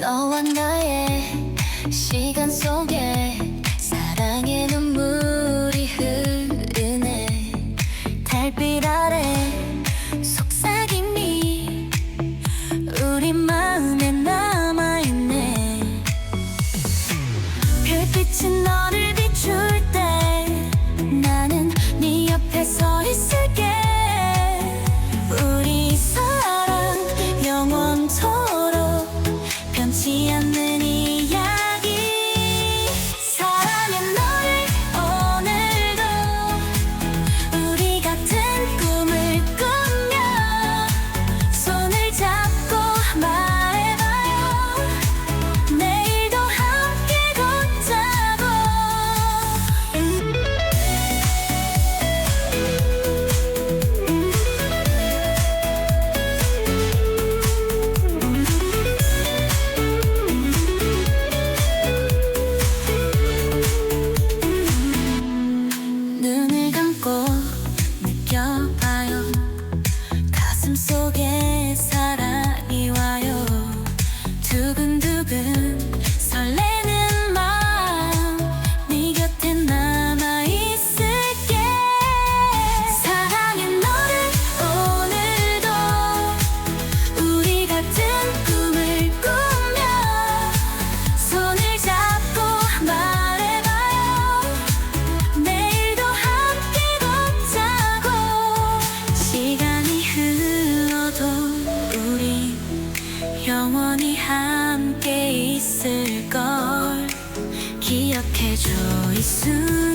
너와 나의 시 삶 속에 사랑이 와요. 영원히 함께 있을걸. 기억해줘 이 순간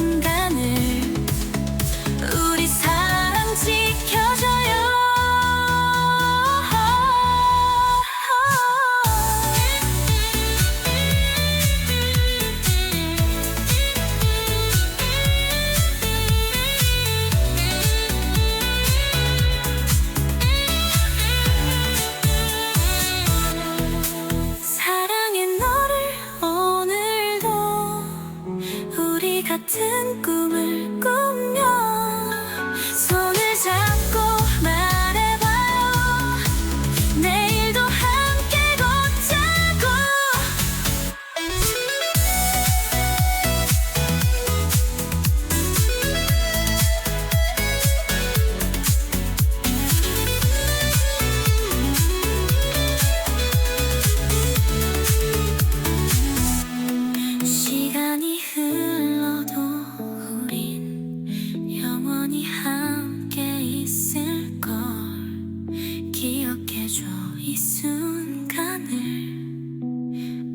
순간을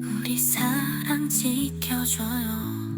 우리 사랑 지켜줘요.